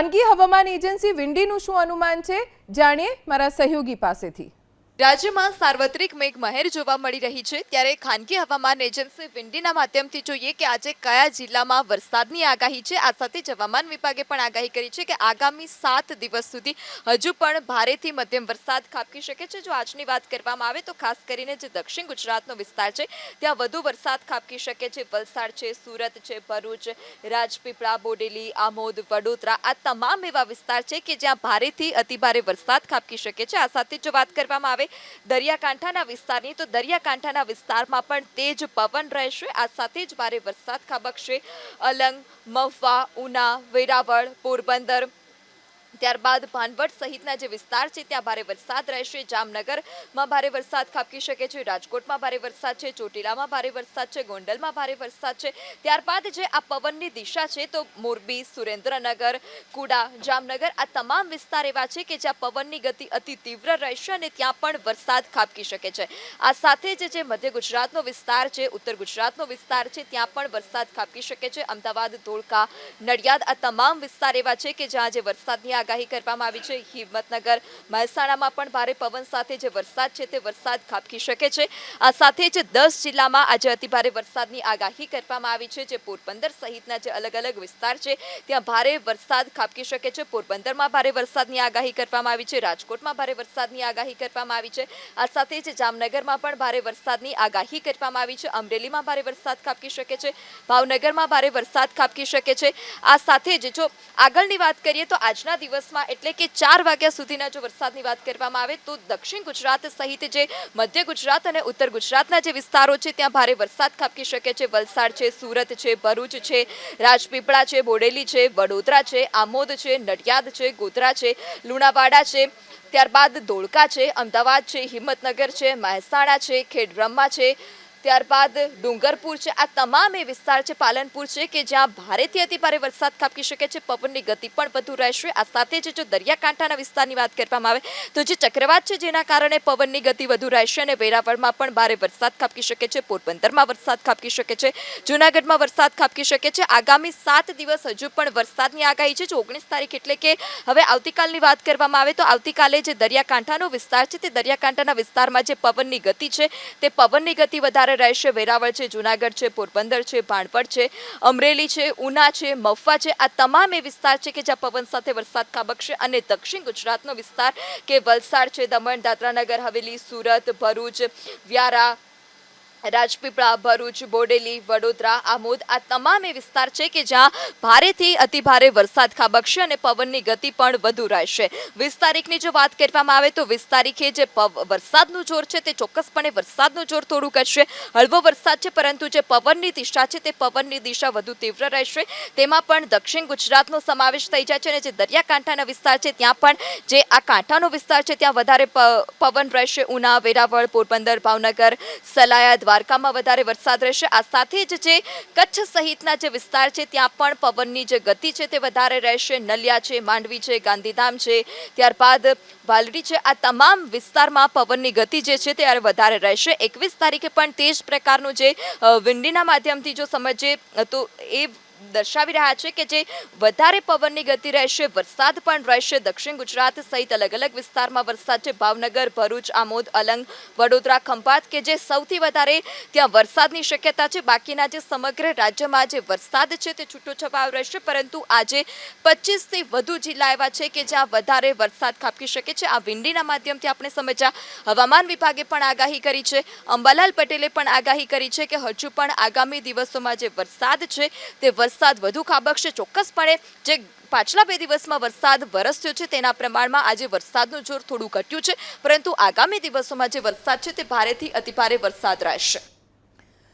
ખાનગી હવામાન એજન્સી વિંડીનું શું અનુમાન છે? જાણીએ મારા સહયોગી પાસેથી. રાજ્યમાં સાર્વત્રિક મેઘમહેર જોવા મળી રહી છે. ત્યારે ખાનગી હવામાન એજન્સી વિન્ડીના માધ્યમથી જોઈએ કે આજે કયા જિલ્લામાં વરસાદની આગાહી છે. આ સાથે જ હવામાન વિભાગે પણ આગાહી કરી છે કે આગામી સાત દિવસ સુધી હજુ પણ ભારેથી મધ્યમ વરસાદ ખાબકી શકે છે. જો આજની વાત કરવામાં આવે તો ખાસ કરીને જે દક્ષિણ ગુજરાતનો વિસ્તાર છે, ત્યાં વધુ વરસાદ ખાબકી શકે છે. વલસાડ છે, સુરત છે, ભરૂચ, રાજપીપળા, બોડેલી, આમોદ, વડોદરા આ તમામ એવા વિસ્તાર છે કે જ્યાં ભારેથી અતિભારે વરસાદ ખાબકી શકે છે. આ સાથે જો વાત કરવામાં આવે દરિયાકાંઠાના વિસ્તારની, તો દરિયાકાંઠાના વિસ્તારમાં પણ તેજ પવન રહેશે. આ સાથે જ ભારે વરસાદ ખાબકશે. અલંગ, મહુવા, ઉના, વેરાવળ, પોરબંદર ત્યારબાદ ભાનવડ સહિતના જે વિસ્તાર છે, ત્યાં ભારે વરસાદ રહેશે. જામનગરમાં ભારે વરસાદ ખાબકી શકે છે. રાજકોટમાં ભારે વરસાદ છે. ચોટીલામાં ભારે વરસાદ છે. ગોંડલમાં ભારે વરસાદ છે. ત્યારબાદ જે આ પવનની દિશા છે, તો મોરબી, સુરેન્દ્રનગર, કુડા, જામનગર આ તમામ વિસ્તાર એવા છે કે જ્યાં પવનની ગતિ અતિ તીવ્ર રહેશે અને ત્યાં પણ વરસાદ ખાબકી શકે છે. આ સાથે જ જે મધ્ય ગુજરાતનો વિસ્તાર છે, ઉત્તર ગુજરાતનો વિસ્તાર છે, ત્યાં પણ વરસાદ ખાબકી શકે છે. અમદાવાદ, ધોળકા, નડિયાદ આ તમામ વિસ્તાર એવા છે કે જ્યાં જે વરસાદની આગાહી કરવામાં આવી છે. હિંમતનગર મહેસાણામાં પણ ભારે પવન સાથે જે વરસાદ છે તે વરસાદ ખાબકી શકે છે. આ સાથે જ દસ જિલ્લામાં આજે અતિભારે વરસાદની આગાહી કરવામાં આવી છે. જે પોરબંદર સહિતના જે અલગ અલગ વિસ્તાર છે, ત્યાં ભારે વરસાદ ખાબકી શકે છે. પોરબંદરમાં ભારે વરસાદની આગાહી કરવામાં આવી છે. રાજકોટમાં ભારે વરસાદની આગાહી કરવામાં આવી છે. આ સાથે જ જામનગરમાં પણ ભારે વરસાદની આગાહી કરવામાં આવી છે. અમરેલીમાં ભારે વરસાદ ખાબકી શકે છે. ભાવનગરમાં ભારે વરસાદ ખાબકી શકે છે. આ સાથે જ જો આગળની વાત કરીએ તો આજના દિવસમાં એટલે કે ચાર વાગ્યા સુધીના જો વરસાદની વાત કરવામાં આવે તો દક્ષિણ ગુજરાત સહિત જે મધ્ય ગુજરાત અને ઉત્તર ગુજરાતના જે વિસ્તારો છે, ત્યાં ભારે વરસાદ ખાબકી શકે છે. વલસાડ છે, સુરત છે, ભરૂચ છે, રાજપીપળા છે, બોડેલી છે, વડોદરા છે, આમોદ છે, નડિયાદ છે, ગોધરા છે, લુણાવાડા છે, ત્યારબાદ ધોળકા છે, અમદાવાદ છે, હિંમતનગર છે, મહેસાણા છે, ખેડબ્રહ્મા છે ત્યારબાદ ડુંગરપુર છે. આ તમામ એ વિસ્તાર છે, પાલનપુર છે, કે જ્યાં ભારેથી અતિ ભારે વરસાદ ખાબકી શકે છે. પવનની ગતિ પણ વધુ રહેશે. આ સાથે જે જો દરિયાકાંઠાના વિસ્તારની વાત કરવામાં આવે, તો જે ચક્રવાત છે, જેના કારણે પવનની ગતિ વધુ રહેશે અને વેરાવળમાં પણ ભારે વરસાદ ખાબકી શકે છે. પોરબંદરમાં વરસાદ ખાબકી શકે છે. જૂનાગઢમાં વરસાદ ખાબકી શકે છે. આગામી સાત દિવસ હજુ પણ વરસાદની આગાહી છે. જો ઓગણીસ તારીખ એટલે કે હવે આવતીકાલની વાત કરવામાં આવે, તો આવતીકાલે જે દરિયાકાંઠાનો વિસ્તાર છે, તે દરિયાકાંઠાના વિસ્તારમાં જે પવનની ગતિ છે, તે પવનની ગતિ વધારે રહેશે વેરાવળ છે, જૂનાગઢ છે, પોરબંદર છે ભાણપડ છે, અમરેલી છે, ઉના છે મફવા છે. આ તમામ એ વિસ્તાર છે કે જ્યાં પવન સાથે વરસાદ ખાબકશે અને દક્ષિણ ગુજરાતનો વિસ્તાર કે વલસાડ છે, દમણ, દાદરાનગર, હવેલી, સુરત, ભરૂચ, વ્યારા રાજપીપળા, ભરૂચ, બોડેલી, વડોદરા, આમોદ આ તમામ એ વિસ્તાર છે કે જ્યાં ભારેથી અતિભારે વરસાદ ખાબકશે અને પવનની ગતિ પણ વધુ રહેશે. વીસ તારીખની જો વાત કરવામાં આવે તો વીસ તારીખે જે વરસાદનું જોર છે તે ચોક્કસપણે વરસાદનું જોર થોડું ઘટશે હળવો વરસાદ છે પરંતુ જે પવનની દિશા છે તે પવનની દિશા વધુ તીવ્ર રહેશે. તેમાં પણ દક્ષિણ ગુજરાતનો સમાવેશ થઈ જાય છે અને જે દરિયાકાંઠાના વિસ્તાર છે ત્યાં પણ જે આ કાંઠાનો વિસ્તાર છે ત્યાં વધારે પવન રહેશે. ઉના, વેરાવળ, પોરબંદર, ભાવનગર સલાયા દ્વારકામાં વધારે વરસાદ રહેશે. આ સાથે જ જે કચ્છ સહિતના જે વિસ્તાર છે, ત્યાં પણ પવનની જે ગતિ છે તે વધારે રહેશે. નલિયા છે, માંડવી છે, ગાંધીધામ છે, ત્યારબાદ વાલડી છે. આ તમામ વિસ્તારમાં પવનની ગતિ જે છે તે વધારે રહેશે. એકવીસ તારીખે પણ તે જ પ્રકારનું જે વિંડીના માધ્યમથી જો સમજીએ, તો એ દર્શાવી રહ્યા છે કે જે વધારે પવનની ગતિ રહેશે, વરસાદ પણ રહેશે. દક્ષિણ ગુજરાત સહિત અલગ અલગ વિસ્તારમાં વરસાદ છે. ભાવનગર, ભરૂચ, આમોદ, અલંગ, વડોદરા, ખંભાત કે જે સૌથી વધારે ત્યાં વરસાદની શક્યતા છે. બાકીના જે સમગ્ર રાજ્યમાં જે વરસાદ છે તે છૂટો છવાયો રહેશે. પરંતુ આજે પચીસથી વધુ જિલ્લા એવા છે કે જ્યાં વધારે વરસાદ ખાબકી શકે છે. આ વિંડીના માધ્યમથી આપણે સમજ્યા. હવામાન વિભાગે પણ આગાહી કરી છે. અંબાલાલ પટેલે પણ આગાહી કરી છે કે હજુ પણ આગામી દિવસોમાં જે વરસાદ છે તે વરસાદ વધુ ખાબકશે. ચોક્કસપણે જે પાછલા બે દિવસમાં વરસાદ વરસ્યો છે તેના પ્રમાણમાં આજે વરસાદનું જોર થોડું ઘટ્યું છે. પરંતુ આગામી દિવસોમાં જે વરસાદ છે તે ભારેથી અતિભારે વરસાદ રહેશે.